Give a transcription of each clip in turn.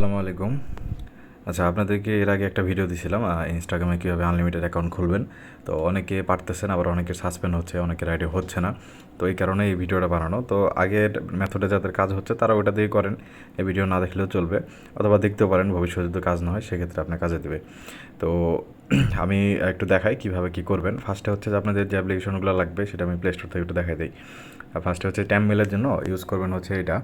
আসসালামু আলাইকুম। আচ্ছা আপনাদেরকে এর আগে একটা ভিডিও দিছিলাম ইনস্টাগ্রামে কীভাবে আনলিমিটেড অ্যাকাউন্ট খুলবেন। তো অনেকে পারতেছেন আবার অনেকের সাসপেন্ড হচ্ছে, অনেকের আইডি হচ্ছে না। তো এই কারণে এই ভিডিওটা বানানো। তো আগের মেথডে যাদের কাজ হচ্ছে, তারা ওটা দিয়ে করেন। এই ভিডিও না দেখলেও চলবে, অথবা দেখতেও পারেন, ভবিষ্যতে যদি কাজ না হয়, সেক্ষেত্রে আপনার কাজে দেবে। তো আমি একটু দেখাই কীভাবে কী করবেন। ফার্স্টে হচ্ছে যে আপনাদের যে অ্যাপ্লিকেশনগুলো লাগবে, সেটা আমি প্লে স্টোর থেকে একটু দেখাই দিই। ফার্স্টে হচ্ছে ট্যাম মেলের জন্য ইউজ করবেন হচ্ছে এটা।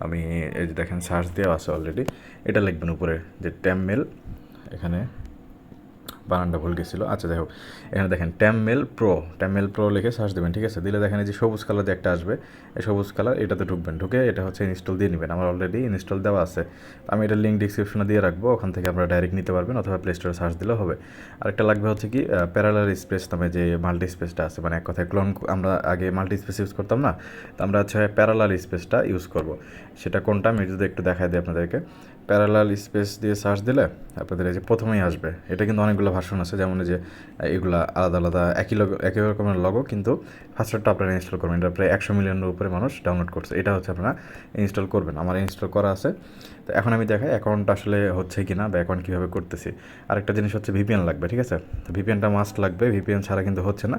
আমি এই যে দেখেন সার্চ দেওয়া আছে অলরেডি এটা লিখবেন উপরে যে ট্যাম মেল এখানে বানানটা ভুল গেছিল। আচ্ছা যাই হোক। এখানে দেখেন temp mail pro temp mail pro লিখে সার্চ দেবেন, ঠিক আছে? দিলে দেখেন এই যে সবুজ কালার একটা আসবে। এই সবুজ কালার এটাতে ঢুকবেন। ঢুকে এটা হচ্ছে ইনস্টল দিয়ে নেবেন। আমার অলরেডি ইনস্টল দেওয়া আছে। আমি এটা লিঙ্ক ডিসক্রিপশনে দিয়ে রাখব। ওখান থেকে আপনারা ডাইরেক্ট নিতে পারবেন অথবা প্লে স্টোরে সার্চ দিলেও হবে। আরেকটা লাগবে হচ্ছে কি প্যারালার স্পেস নামে যে মাল্টি স্পেসটা আছে মানে এক কথায় ক্লোন আমরা আগে মাল্টি স্পেস ইউজ করতাম না, তো আমরা হচ্ছে প্যারালার স্পেসটা ইউজ করব। সেটা কোনটা আমি যদি একটু দেখাই দিই আপনাদেরকে। প্যারালাল স্পেস দিয়ে সার্চ দিলে আপনাদের এই যে প্রথমেই আসবে। এটা কিন্তু অনেকগুলো ভার্সন আছে, যেমন যে এগুলো আলাদা আলাদা একই লগো একই রকমের লগো কিন্তু ফার্স্টটা আপনারা ইনস্টল করবেন। এটা প্রায় একশো মিলিয়নের উপরে মানুষ ডাউনলোড করছে। এটা হচ্ছে আপনারা ইনস্টল করবেন। আমার ইনস্টল করা আছে। তো এখন আমি দেখাই অ্যাকাউন্ট আসলে হচ্ছে কি না বা অ্যাকাউন্ট কীভাবে করতেছি। আরেকটা জিনিস হচ্ছে ভিপিএন লাগবে, ঠিক আছে? তো ভিপিএনটা মাস্ট লাগবে ভিপিএন ছাড়া কিন্তু হচ্ছে না।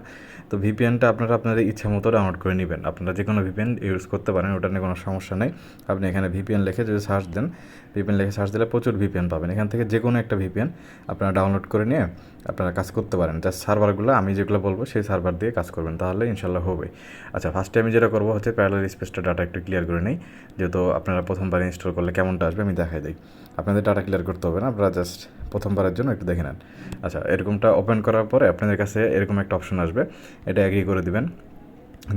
তো ভিপিএনটা আপনারা আপনাদের ইচ্ছা মতো ডাউনলোড করে নেবেন। আপনারা যে কোনো ভিপিএন ইউজ করতে পারেন, ওটা নিয়ে কোনো সমস্যা নেই। আপনি এখানে ভিপিএন লিখে যদি সার্চ দেন ভিপিএন লিখে সার্চ দিলে প্রচুর ভিপিএন পাবেন। এখান থেকে যে কোনো একটা ভিপিএন আপনারা ডাউনলোড করে নিয়ে আপনারা কাজ করতে পারেন। জাস্ট সার্ভারগুলো আমি যেগুলো বলব সেই সার্ভার দিয়ে কাজ করবেন, তাহলে ইনশাল্লাহ হবে। আচ্ছা ফার্স্টে আমি যেটা করব হচ্ছে প্যারালাল স্পেসটা ডাটা একটু ক্লিয়ার করে নিই। যেহেতু আপনারা প্রথমবার ইনস্টল করলে কেমনটা আসবে, আমি দেখাই দিই। আপনাদের ডাটা ক্লিয়ার করতে হবে না, আপনারা জাস্ট প্রথমবারের জন্য একটু দেখে নেন। আচ্ছা এরকমটা ওপেন করার পরে আপনাদের কাছে এরকম একটা অপশন আসবে। এটা অ্যাগ্রি করে দিবেন।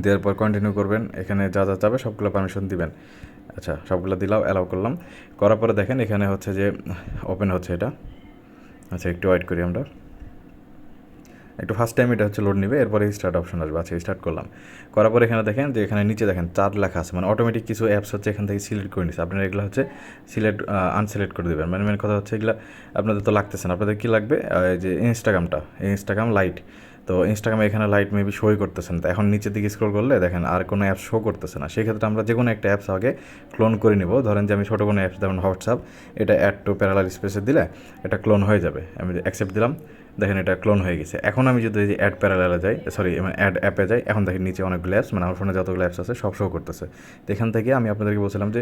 দেওয়ার পর কন্টিনিউ করবেন। এখানে যা যা চাবে সবগুলো পারমিশন দিবেন। আচ্ছা সবগুলো দিলাম অ্যালাউ করলাম। করার পরে দেখেন এখানে হচ্ছে যে ওপেন হচ্ছে এটা। আচ্ছা একটু ওয়েট করি আমরা। একটু ফার্স্ট টাইম এটা হচ্ছে লোড নেবে, এরপরে স্টার্ট অপশন আসবে। আচ্ছা স্টার্ট করলাম। করার পর এখানে দেখেন যে, এখানে নিচে দেখেন চার লেখা আছে মানে অটোমেটিক কিছু অ্যাপস হচ্ছে এখান থেকে সিলেক্ট করে নিচ্ছে আপনারা এগুলো হচ্ছে সিলেক্ট আনসিলেক্ট করে দেবেন। মানে মেন কথা হচ্ছে এগুলো আপনাদের তো লাগতেছে না। আপনাদের কী লাগবে? যে ইনস্টাগ্রামটা ইনস্টাগ্রাম লাইট তো ইনস্টাগ্রামে এখানে লাইট মেবি শোই করতেছে না। তো এখন নিচের দিকে স্ক্রল করলে দেখেন আর কোনো অ্যাপ শো করতেছে না। সেক্ষেত্রে আমরা যে কোনো একটা অ্যাপস আগে ক্লোন করে নিব। ধরেন যে, আমি ছোটো কোনো অ্যাপস যেমন হোয়াটসঅ্যাপ এটা অ্যাড টু প্যারালার স্পেসে দিলে এটা ক্লোন হয়ে যাবে। আমি অ্যাকসেপ্ট দিলাম। দেখেন এটা ক্লোন হয়ে গেছে। এখন আমি যদি এই যে অ্যাড প্যারালালে যাই সরি মানে অ্যাড অ্যাপে যাই, এখন দেখেন নিচে অনেকগুলো অ্যাপস মানে আমার ফোনে যতগুলো অ্যাপস আছে সব শো করতেছে। তো এখান থেকে আমি আপনাদেরকে বলছিলাম যে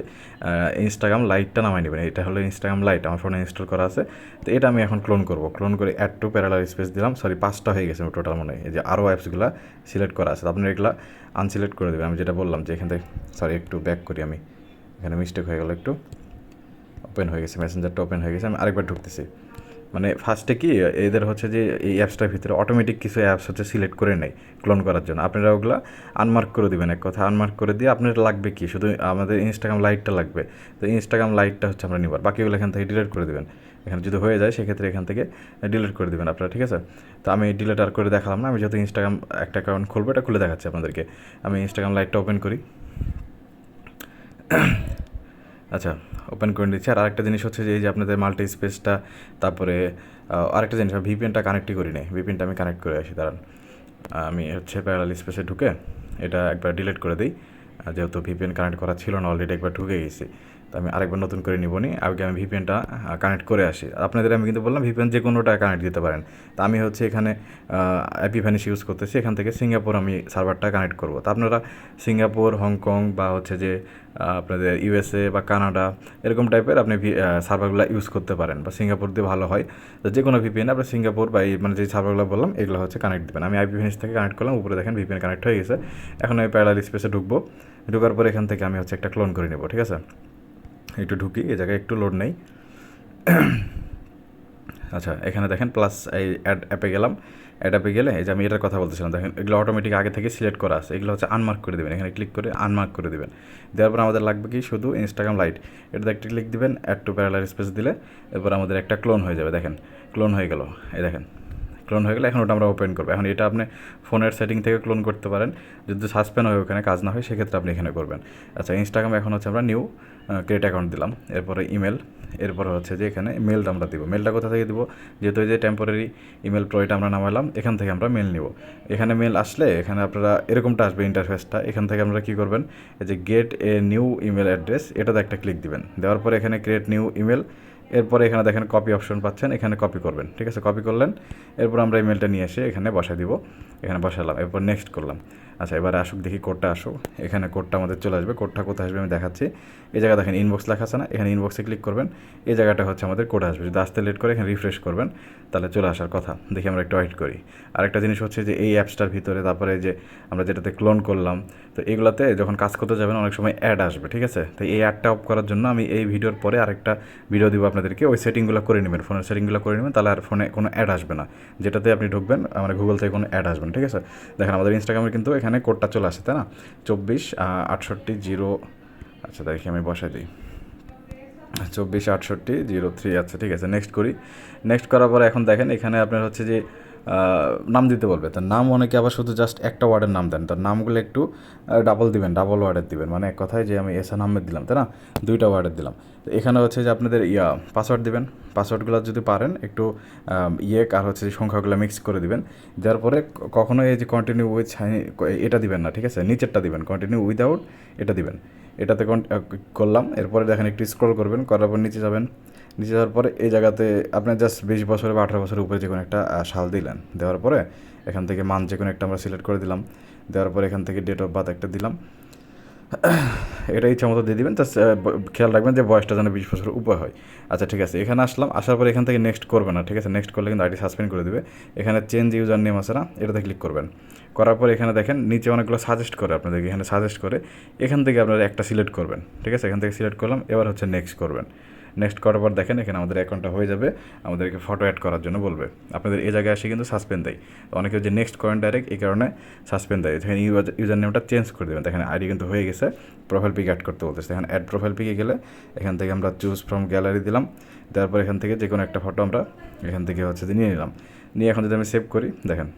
ইনস্টাগ্রাম লাইটটা নামাই নেবেন। এটা হলো ইনস্টাগ্রাম লাইট আমার ফোনে ইনস্টল করা আছে। তো এটা আমি এখন ক্লোন করব। ক্লোন করে অ্যাড টু প্যারালাল স্পেস দিলাম। সরি পাঁচটা হয়ে গেছে টোটাল মনে হয়। এই যে আরও অ্যাপসগুলো সিলেক্ট করা আছে। আপনি এগুলো আনসিলেক্ট করে দেবেন। আমি যেটা বললাম যে এখান থেকে সরি একটু ব্যাক করি আমি। এখানে মিস্টেক হয়ে গেলো একটু। ওপেন হয়ে গেছে মেসেঞ্জারটা ওপেন হয়ে গেছে। আমি আরেকবার ঢুকতেছি। মানে ফার্স্টে কি, এদের হচ্ছে যে এই অ্যাপসটার ভিতরে অটোমেটিক কিছু অ্যাপস হচ্ছে সিলেক্ট করে নেয় ক্লোন করার জন্য। আপনারা ওগুলো আনমার্ক করে দেবেন এক কথা। আনমার্ক করে দিয়ে আপনার লাগবে কি? শুধু আমাদের ইনস্টাগ্রাম লাইটটা লাগবে। তো ইনস্টাগ্রাম লাইটটা হচ্ছে আমরা নিবার। বাকিগুলো এখান থেকে ডিলিট করে দেবেন। এখানে যদি হয়ে যায়, সেক্ষেত্রে এখান থেকে ডিলিট করে দেবেন আপনারা, ঠিক আছে? তো আমি ডিলিট আর করে দেখালাম না। আমি যেহেতু ইনস্টাগ্রাম একটা অ্যাকাউন্ট খুলবো, এটা খুলে দেখাচ্ছি আপনাদেরকে। আমি ইনস্টাগ্রাম লাইটটা ওপেন করি। আচ্ছা ওপেন করে নিচ্ছি। আর আরেকটা জিনিস হচ্ছে যে, এই যে আপনাদের মাল্টি স্পেসটা তারপরে আরেকটা জিনিস, আমি ভিপিএনটা কানেক্টই করি নাই। ভিপিএনটা আমি কানেক্ট করে আসি, দাঁড়ান। আমি হচ্ছে প্যারাল স্পেসে ঢুকে, এটা একবার ডিলিট করে দিই। যেহেতু ভিপিএন কানেক্ট করা ছিল না অলরেডি একবার ঢুকে গেছি। তো আমি আরেকবার নতুন করে নিব নি। আগে আমি ভিপিএনটা কানেক্ট করে আসি। আপনাদের আমি কিন্তু বললাম ভিপিএন যে কোনোটা কানেক্ট দিতে পারেন। তো আমি হচ্ছে এখানে অ্যাপিভ্যানিশ ইউজ করতেছি। এখান থেকে সিঙ্গাপুর আমি সার্ভারটা কানেক্ট করব। তো আপনারা সিঙ্গাপুর হংকং বা হচ্ছে যে আপনাদের ইউএসএ বা কানাডা এরকম টাইপের আপনি সার্ভারগুলো ইউজ করতে পারেন বা সিঙ্গাপুর দিয়ে ভালো হয়। তো যে কোনো ভিপিএন আপনি সিঙ্গাপুর বা এই মানে যে সার্ভারগুলো বললাম, এগুলো হচ্ছে কানেক্ট দেবেন। আমি আইপি থেকে কানেক্ট করলাম, উপরে দেখেন ভিপিএন কানেক্ট হয়ে গেছে। এখন আমি প্যারালাল স্পেসে ঢুকবো। ঢুকার পর এখান থেকে আমি হচ্ছে একটা ক্লোন করে নেব, ঠিক আছে? একটু ঢুকি এই জায়গায় একটু লোড নেই। আচ্ছা এখানে দেখেন প্লাস এই অ্যাড অ্যাপে গেলাম। অ্যাড অ্যাপে গেলে এই যে আমি এটার কথা বলতেছিলাম, দেখেন এগুলো অটোমেটিক আগে থেকে সিলেক্ট করা আছে। এগুলো হচ্ছে আনমার্ক করে দেবেন, এখানে ক্লিক করে আনমার্ক করে দেবেন। দেওয়ার পর আমাদের লাগবে কি শুধু ইনস্টাগ্রাম লাইট এটাতে একটা ক্লিক দিবেন অ্যাড টু প্যারালার স্পেস দিলে, এরপর আমাদের একটা ক্লোন হয়ে যাবে, দেখেন। ক্লোন হয়ে গেল, এই দেখেন। ক্লোন হয়ে গেলে এখন ওটা আমরা ওপেন করব। এখন এটা আপনি ফোনের সেটিং থেকে ক্লোন করতে পারেন। যদি সাসপেন্ড হয় ওখানে, কাজ না হয়, সেক্ষেত্রে আপনি এখানে করবেন। আচ্ছা ইনস্টাগ্রামে এখন হচ্ছে আমরা নিউ ক্রিয়েট অ্যাকাউন্ট দিলাম। এরপরে ইমেল এরপরে হচ্ছে যে এখানে মেলটা আমরা দিব। মেলটা কোথা থেকে দিব? যেহেতু এই যে টেম্পোরারি ইমেল প্রোটা আমরা নামালাম, এখান থেকে আমরা মেল নিব। এখানে মেল আসলে, এখানে আপনারা এরকমটা আসবে ইন্টারফেসটা এখান থেকে আপনারা কী করবেন? এই যে get a new email address এটাতে একটা ক্লিক দিবেন। দেওয়ার পরে এখানে ক্রিয়েট নিউ ইমেল এরপরে এখানে দেখেন কপি অপশন পাচ্ছেন, এখানে কপি করবেন, ঠিক আছে? কপি করলেন, এরপর আমরা ইমেলটা নিয়ে এসে এখানে বসাই দিব, এখানে বসালাম, এরপর নেক্সট করলাম। আচ্ছা এবারে আসুক, দেখি কোডটা আসুক। এখানে কোডটা আমাদের চলে আসবে। কোডটা কোথায় আসবে আমি দেখাচ্ছি। এই জায়গা দেখেন ইনবক্স লেখা আছে না? এখানে ইনবক্সে ক্লিক করবেন। এই জায়গাটা হচ্ছে আমাদের কোড আসবে। যদি আসতে লেট করে এখানে রিফ্রেশ করবেন, তাহলে চলে আসার কথা। দেখি আমরা একটু ওয়েট করি। আরেকটা জিনিস হচ্ছে যে এই অ্যাপসটার ভিতরে, তারপরে যে আমরা যেটাতে ক্লোন করলাম, তো এগুলাতে যখন কাজ করতে যাবেন, অনেক সময় অ্যাড আসবে, ঠিক আছে? তো এই অ্যাডটা অফ করার জন্য আমি এই ভিডিওর পরে আরেকটা ভিডিও দিব আপনাদেরকে। ওই সেটিংগুলো করে নেবেন। ফোনের সেটিংগুলো করে নেবেন, তাহলে আর ফোনে কোনো অ্যাড আসবে না। যেটাতে আপনি ঢুকবেন আমার গুগল থেকে কোনো অ্যাড আসবে না, ঠিক আছে? দেখেন আমাদের ইনস্টাগ্রামে কিন্তু এখানে কোডটা চলে আসে, তাই না? চব্বিশ আটষট্টি, জিরো আচ্ছা দেখি আমি বসাই দিই। চব্বিশ, আটষট্টি, জিরো থ্রি আচ্ছা ঠিক আছে নেক্সট করি। নেক্সট করার পরে এখন দেখেন, এখানে আপনার হচ্ছে যে নাম দিতে বলবে। তার নাম অনেকে আবার শুধু জাস্ট একটা ওয়ার্ডের নাম দেন। তার নামগুলো একটু ডাবল দিবেন ডাবল ওয়ার্ডের দিবেন। মানে এক কথায় যে আমি এসান আহমেদ দিলাম, তাই না? দুইটা ওয়ার্ডের দিলাম। তো এখানে হচ্ছে যে আপনাদের ইয়া পাসওয়ার্ড দিবেন। পাসওয়ার্ডগুলো যদি পারেন, একটু ইয়ে আর হচ্ছে যে সংখ্যাগুলো মিক্স করে দিবেন। দেওয়ার পরে কখনো এই যে কন্টিনিউ উইথ এটা দিবেন না, ঠিক আছে? নিচেরটা দিবেন। কন্টিনিউ উইদাউট এটা দিবেন। এটাতে করলাম। এরপরে দেখেন একটু স্ক্রল করবেন। করার পর নিচে যাবেন। নিচে যাওয়ার পরে এই জায়গাতে আপনার জাস্ট বিশ বছর বা আঠারো বছরের উপরে যে কোনো একটা সাল দিলেন। দেওয়ার পরে এখান থেকে মান যে কোনো একটা আমরা সিলেক্ট করে দিলাম। দেওয়ার পরে এখান থেকে ডেট অফ বার্থ একটা দিলাম। এটা ইচ্ছা মতো দিয়ে দিবেন। জাস্ট খেয়াল রাখবেন যে বয়সটা যেন বিশ বছর উপর হয়। আচ্ছা ঠিক আছে। এখানে আসলাম। আসার পরে এখান থেকে নেক্সট করবে না, ঠিক আছে? নেক্সট করলে কিন্তু আইডি সাসপেন্ড করে দেবে। এখানে চেঞ্জ ইউজার নেম আছে না? এটাতে ক্লিক করবেন। করার পর এখানে দেখেন, নিচে অনেকগুলো সাজেস্ট করে আপনাদেরকে। এখানে সাজেস্ট করে এখান থেকে আপনারা একটা সিলেক্ট করবেন। ঠিক আছে? এখান থেকে সিলেক্ট করলাম। এবার হচ্ছে নেক্সট করবেন। নেক্সট করার পর দেখেন, এখানে আমাদের অ্যাকাউন্টটা হয়ে যাবে। আমাদেরকে ফটো অ্যাড করার জন্য বলবে। আপনাদের এই জায়গায় এসে কিন্তু সাসপেন্ড দেয়। অনেকে যে নেক্সট করেন ডাইরেক্ট এই কারণে সাসপেন্ড দেয়। এখানে ইউজার নেমটা চেঞ্জ করে দেবেন। দেখেন আইডি কিন্তু হয়ে গেছে। প্রোফাইল পিক অ্যাড করতে বলতেছে। এখানে অ্যাড প্রোফাইল পিকে গেলে এখান থেকে আমরা চুজ ফ্রম গ্যালারি দিলাম। দেওয়ার পর এখান থেকে যে কোনো একটা ফটো আমরা এখান থেকে হচ্ছে যে নিয়ে নিলাম। নিয়ে এখন যদি আমি সেভ করি, দেখেন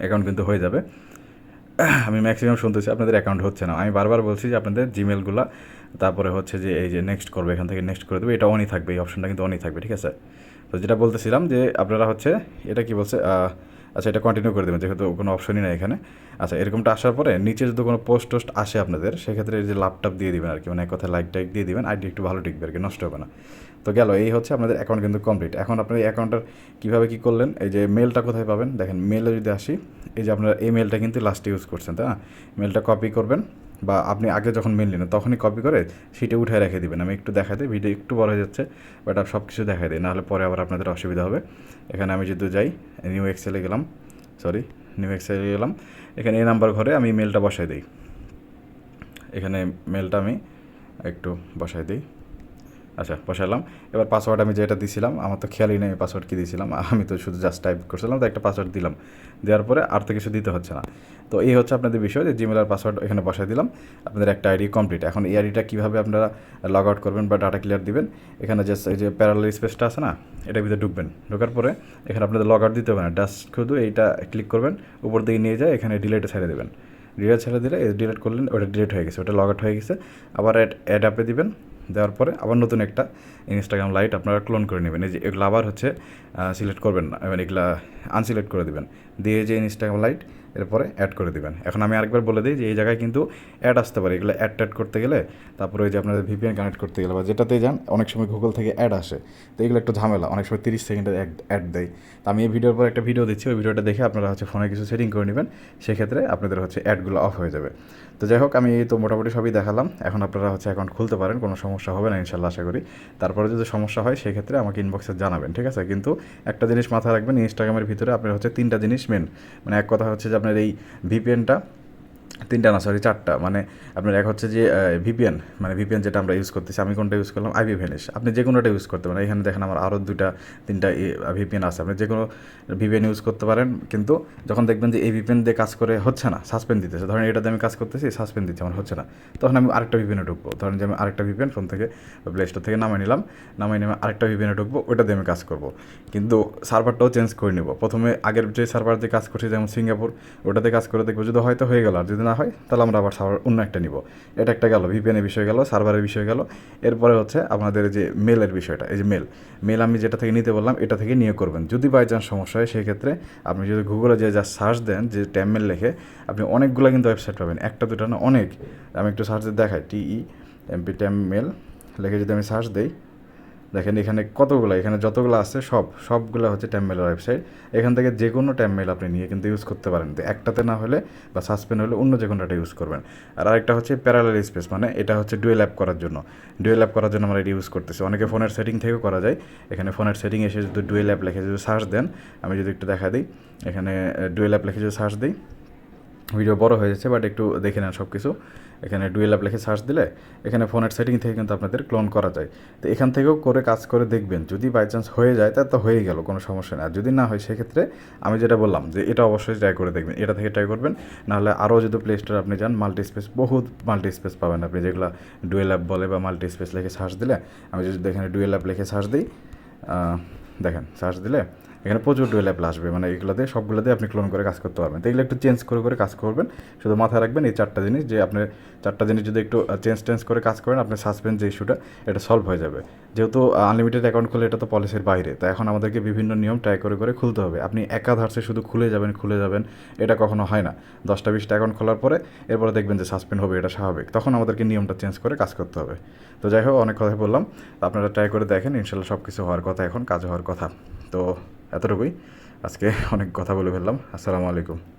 অ্যাকাউন্ট কিন্তু হয়ে যাবে। আমি ম্যাক্সিমাম শুনতেছি আপনাদের অ্যাকাউন্ট হচ্ছে না। আমি বারবার বলছি যে আপনাদের জিমেলগুলো তারপরে হচ্ছে যে এই যে নেক্সট করবে, এখান থেকে নেক্সট করে দেবে, এটা অনই থাকবে, এই অপশনটা কিন্তু অনই থাকবে, ঠিক আছে? তো যেটা বলতেছিলাম যে আপনারা হচ্ছে, এটা কি বলছে আচ্ছা এটা কন্টিনিউ করে দেবেন, যেহেতু কোনো অপশনই নাই এখানে। আচ্ছা এরকমটা আসার পরে নিচে যদি কোনো পোস্ট টোস্ট আসে আপনাদের, সেক্ষেত্রে এই যে ল্যাপটপ দিয়ে দিবেন আর কি মানে এক কথা লাইক টাইক দিয়ে দিবেন আইডি একটু ভালো টিকবে আর কি নষ্ট হবে না। তো গেল, এই হচ্ছে আপনাদের অ্যাকাউন্ট কিন্তু কমপ্লিট এখন আপনার এই অ্যাকাউন্টটার কীভাবে কী করলেন, এই যে মেলটা কোথায় পাবেন? দেখেন মেলে যদি আসি, এই যে আপনার এই মেলটা কিন্তু লাস্টে ইউজ করছেন, তাই না? মেলটা কপি করবেন বা আপনি আগে যখন মেল নেন তখনই কপি করে সেটা উঠে রেখে দেবেন। আমি একটু দেখা দিই ভিডিও একটু বড় হয়ে যাচ্ছে বাট সব কিছু দেখা দিই, নাহলে পরে আবার আপনাদের অসুবিধা হবে। এখানে আমি যদি যাই নিউ এক্সেলে গেলাম সরি নিউ এক্সেলে গেলাম। এখানে এই নাম্বার ঘরে আমি মেলটা বসাই দিই। এখানে মেলটা আমি একটু বসাই দিই। আচ্ছা বসালাম এবার পাসওয়ার্ড আমি যেটা দিছিলাম, আমার তো খেয়ালই নেই পাসওয়ার্ড কী দিয়েছিলাম আমি তো শুধু জাস্ট টাইপ করছিলাম, তো একটা পাসওয়ার্ড দিলাম। দেওয়ার পরে আর তো কিছু দিতে হচ্ছে না। তো এই হচ্ছে আপনাদের বিষয় যে জিমেলার পাসওয়ার্ড এখানে বসাই দিলাম। আপনাদের একটা আইডি কমপ্লিট এখন এই আইডিটা কীভাবে আপনারা লগ আউট করবেন বা ডাটা ক্লিয়ার দিবেন, এখানে জাস্ট এই যে প্যারাল স্পেসটা আছে না, এটার ভিতরে ঢুকবেন। ঢোকার পরে এখানে আপনাদের লগ আউট দিতে হবে না। জাস্ট শুধু এইটা ক্লিক করবেন, উপর দিকে নিয়ে যায়, এখানে ডিলেটে ছেড়ে দেবেন। ডিলেট ছেড়ে দিলে ডিলেট করলেন, ওটা ডিলেট হয়ে গেছে, ওটা লগ আউট হয়ে গেছে। আবার অ্যাড অ্যাড অ্যাপে দিবেন। দেওয়ার পরে আবার নতুন একটা ইনস্টাগ্রাম লাইট আপনারা ক্লোন করে নেবেন। এই যে এগুলো আবার হচ্ছে সিলেক্ট করবেন না। এবার এগুলা আনসিলেক্ট করে দিবেন। দিয়ে যে ইনস্টাগ্রাম লাইট এরপরে অ্যাড করে দিবেন। এখন আমি আরেকবার বলে দিই যে এই জায়গায় কিন্তু অ্যাড আসতে পারে। এগুলো অ্যাড ট্যাড করতে গেলে তারপরে ওই যে আপনাদের ভিপিএন কানেক্ট করতে গেলে বা যেটাতে যান, অনেক সময় গুগল থেকে অ্যাড আসে। তো এগুলো একটু ঝামেলা। অনেক সময় তিরিশ সেকেন্ডের অ্যাড অ্যাড দেয়। তো আমি এই ভিডিওর পর একটা ভিডিও দিচ্ছি। ওই ভিডিওটা দেখে আপনারা হচ্ছে ফোনে কিছু সেটিং করে নেবেন। সেক্ষেত্রে আপনাদের হচ্ছে অ্যাডগুলো অফ হয়ে যাবে। তো যাই হোক, আমি তো মোটামুটি সবই দেখালাম। এখন আপনারা হচ্ছে অ্যাকাউন্ট খুলতে পারেন, কোনো সমস্যা হবে না ইনশাল্লাহ আশা করি। তারপরে যদি সমস্যা হয়, সেক্ষেত্রে আমাকে ইনবক্সে জানাবেন, ঠিক আছে? কিন্তু একটা জিনিস মাথায় রাখবেন ইনস্টাগ্রামের ভিতরে আপনার হচ্ছে তিনটা জিনিস মেন মানে এক কথা হচ্ছে যে আপনার এই ভিপিএনটা তিনটা না সরি চারটা। মানে আপনার এক হচ্ছে যে ভিপিএন মানে ভিপিএন যেটা আমরা ইউজ করতেছি, আমি কোনটা ইউজ করলাম? আইপি ভ্যানিশ আপনি যে কোনোটা ইউজ করতে পারেন। এখানে দেখেন আমার আরও দুইটা, তিনটা ভিপিএন আছে। আপনি যে কোনো ভিপিএন ইউজ করতে পারেন, কিন্তু যখন দেখবেন যে এই ভিপিএন দিয়ে কাজ করে হচ্ছে না সাসপেন্ড দিতেছে। ধরেন এটাতে আমি কাজ করতেছি সাসপেন্ড দিচ্ছে, আমার হচ্ছে না। তখন আমি আরেকটা ভিপিএনে ঢুকবো। ধরেন যে আমি আরেকটা ভিপিএন ফোন থেকে প্লে স্টোর থেকে নামাই নিলাম। নামাই নিয়ে আরেকটা ভিপিএনে ঢুকবো ওটা দিয়ে আমি কাজ করব। কিন্তু সার্ভারটাও চেঞ্জ করে নেব। প্রথমে আগের যে সার্ভার দিয়ে কাজ করছি, যেমন সিঙ্গাপুর ওটাতে কাজ করে দেখব। যদি হয়তো হয়ে গেল, আর যদি না হয়, তাহলে আমরা আবার সার্ভার অন্য একটা নিব। এটা একটা গেল ভিপিএনের বিষয় গেল সার্ভারের বিষয় গেল। এরপরে হচ্ছে আপনাদের যে মেলের বিষয়টা, এই যে মেল মেল আমি যেটা থেকে নিতে বললাম, এটা থেকে নিয়ে করবেন। যদি বাই চান্স সমস্যা হয় সেই ক্ষেত্রে আপনি যদি গুগলে যে যা সার্চ দেন, যে ট্যাম মেল লেখে, আপনি অনেকগুলো কিন্তু ওয়েবসাইট পাবেন। একটা দুটো না, অনেক। আমি একটু সার্চ দেখাই টিই এমপি ট্যাম মেল লেখে যদি আমি সার্চ দিই দেখেন এখানে কতগুলো, এখানে যতগুলো আছে সব, সবগুলো হচ্ছে ট্যামমেলের ওয়েবসাইট এখান থেকে যে কোনো ট্যামমেল আপনি নিয়ে কিন্তু ইউজ করতে পারেন। তো একটাতে না হলে বা সাসপেন্ড হলে অন্য যে কোনোটা ইউজ করবেন। আর আরেকটা হচ্ছে প্যারালাল স্পেস মানে এটা হচ্ছে ডুয়েল অ্যাপ করার জন্য। ডুয়েল অ্যাপ করার জন্য আমরা এটা ইউজ করতেছি। অনেকে ফোনের সেটিং থেকেও করা যায়। এখানে ফোনের সেটিং এসে যদি ডুয়েল অ্যাপ লেখে যদি সার্চ দেন, আমি যদি একটু দেখা দিই, এখানে ডুয়েল অ্যাপ লেখে যদি সার্চ দিই ভিডিও বড় হয়ে যাচ্ছে বাট একটু দেখে নেন সব কিছু এখানে ডুয়েল অ্যাপ লিখে সার্চ দিলে এখানে ফোনের সেটিং থেকে কিন্তু আপনাদের ক্লোন করা যায়। তো এখান থেকেও করে কাজ করে দেখবেন, যদি বাই চান্স হয়ে যায় তা তো হয়ে গেল, কোনো সমস্যা নেই। আর যদি না হয় সেক্ষেত্রে আমি যেটা বললাম যে এটা অবশ্যই ট্রাই করে দেখবেন, এটা থেকে ট্রাই করবেন। নাহলে আরও যদি প্লে স্টোর আপনি যান মাল্টি স্পেস বহুত মাল্টি স্পেস পাবেন আপনি। যেগুলো ডুয়েল অ্যাপ বলে বা মাল্টি স্পেস লিখে সার্চ দিলে, আমি যদি এখানে ডুয়েল অ্যাপ লিখে সার্চ দিই দেখেন সার্চ দিলে এখানে প্রচুর ডুয়েল আসবে মানে এগুলোতে সবগুলোতে আপনি ক্লোন করে কাজ করতে পারবেন। তো এগুলো একটু চেঞ্জ করে করে কাজ করবেন। শুধু মাথায় রাখবেন এই চারটা জিনিস, যে আপনি চারটা জিনিস যদি একটু চেঞ্জ টেঞ্জ করে কাজ করেন আপনার সাসপেন্স যে ইস্যুটা এটা সলভ হয়ে যাবে। যেহেতু আনলিমিটেড অ্যাকাউন্ট খুলে এটা তো পলিসির বাইরে, তো এখন আমাদেরকে বিভিন্ন নিয়ম ট্রাই করে করে খুলতে হবে। আপনি একাধারসে শুধু খুলে যাবেন খুলে যাবেন, এটা কখনো হয় না। দশটা, বিশটা অ্যাকাউন্ট খোলার পরে, এরপরে দেখবেন যে সাসপেন্ড হবে, এটা স্বাভাবিক। তখন আমাদেরকে নিয়মটা চেঞ্জ করে কাজ করতে হবে। তো যাই হোক, অনেক কথা বললাম। আপনারা ট্রাই করে দেখেন, ইনশাল্লাহ সব কিছু হওয়ার কথা এখন, কাজ হওয়ার কথা। তো এতটুকুই। আজকে অনেক কথা বলে ফেললাম। আসসালামু আলাইকুম।